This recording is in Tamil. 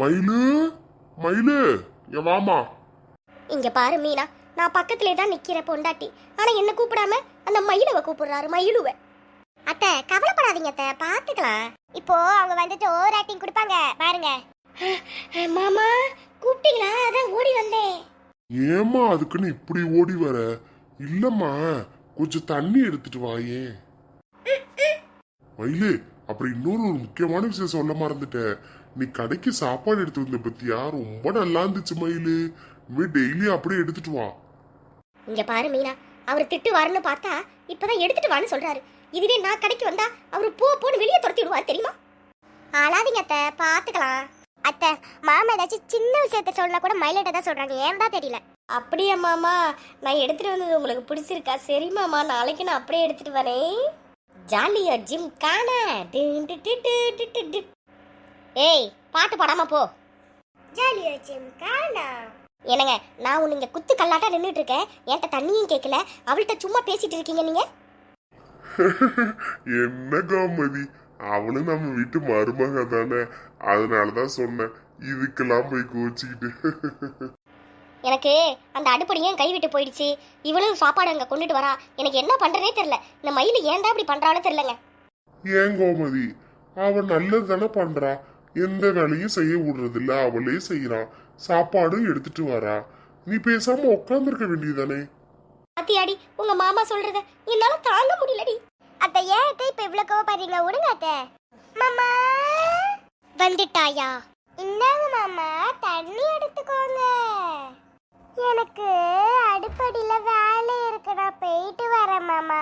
மயிலு? மயிலு? என் வாமா இங்க பாரு மீனா. நான் பக்கத்திலே தான் நிக்கிற பொண்டாட்டி. ஆனா என்ன கூப்பிடாம அந்த மயிலுவ கூப்பிடுறாரு மயிலுவ. அத்தை கவலைப்படாதீங்க அத்தை. பாத்துக்கலாம். இப்போ அவங்க வந்துட்டு ஓவர் ஆக்டிங் கொடுப்பாங்க. பாருங்க. மாமா கூப்பிட்டீங்களா? அதான் ஓடி வந்தேன். ஏம்மா அதுக்குன்னு இப்படி ஓடி வர? இல்லம்மா கொஞ்சம் தண்ணி எடுத்துட்டு வாயே மயிலு அப்புறம் இன்னொரு ஒரு முக்கியமான விஷயம் சொல்ல மறந்துட்டேன். நீ கடைக்கு சாப்பாடு எடுத்து வந்த பத்தியா? ரொம்ப நல்லா இருந்துச்சு மயிலு. இனிமே டெய்லி அப்படியே எடுத்துட்டு வா. இங்க பாரு மீனா. அவர் திட்டு வரன்னு பார்த்தா இப்பதான் எடுத்துட்டு வான்னு சொல்றாரு. இதுவே நான் கடைக்கு வந்தா அவர் போ போன்னு வெளியே துரத்தி விடுவார் தெரியுமா? ஆளாதீங்க அத்தை. பாத்துக்கலாம் அத்தை மாமா ஏதாச்சும் சின்ன விஷயத்த சொன்னா கூட மயிலிட்ட தான் சொல்றாங்க. ஏன் தான் தெரியல? அப்படியா மாமா? நான் எடுத்துட்டு வந்தது உங்களுக்கு பிடிச்சிருக்கா? சரி மாமா. நாளைக்கு நான் அப்படியே எடுத்துட்டு வரேன். ஜாலியா ஜிம் காண. ஏய் பாட்டு பாடாம போ. ஜாலியா ஜிம் காணா என்னங்க நான் உன்னை இங்க குத்து கல்லாட்டா நின்றுட்டு இருக்கேன் என்கிட்ட தண்ணியும் கேட்கல அவள்கிட்ட சும்மா பேசிட்டு இருக்கீங்க நீங்க? என்ன காமதி அவளும் நம்ம வீட்டு மருமக தானே. அதனாலதான் சொன்னேன். இதுக்கெல்லாம் போய் கோச்சிக்கிட்டு. எனக்கு அந்த அடுப்படியும் கை விட்டு போயிடுச்சு. இவளும் சாப்பாடு அங்க கொண்டுட்டு வரா. எனக்கு என்ன பண்றதே தெரியல. இந்த மயில் ஏன்டா இப்படி பண்றாலும் தெரியலங்க. ஏன் கோமதி? அவ நல்லது தானே பண்றா. எந்த வேலையும் செய்ய விடுறதில்ல. அவளே செய்யறான் சாப்பாடும் எடுத்துட்டு வரா. நீ பேசாம உட்காந்துருக்க வேண்டியதானே அத்தியாடி உங்க மாமா சொல்றத என்னால தாங்க முடியலடி. அத்த ஏன் அத்தை இப்ப இவ்வளவு கோவப்படுறீங்க விடுங்க அத்த. மாமா! வந்துட்டாயா? இந்தாங்க மாமா. தண்ணி எடுத்துக்கோங்க. எனக்கு அடுப்படியில வேலை இருக்கு. நான் போயிட்டு வரேன் மாமா.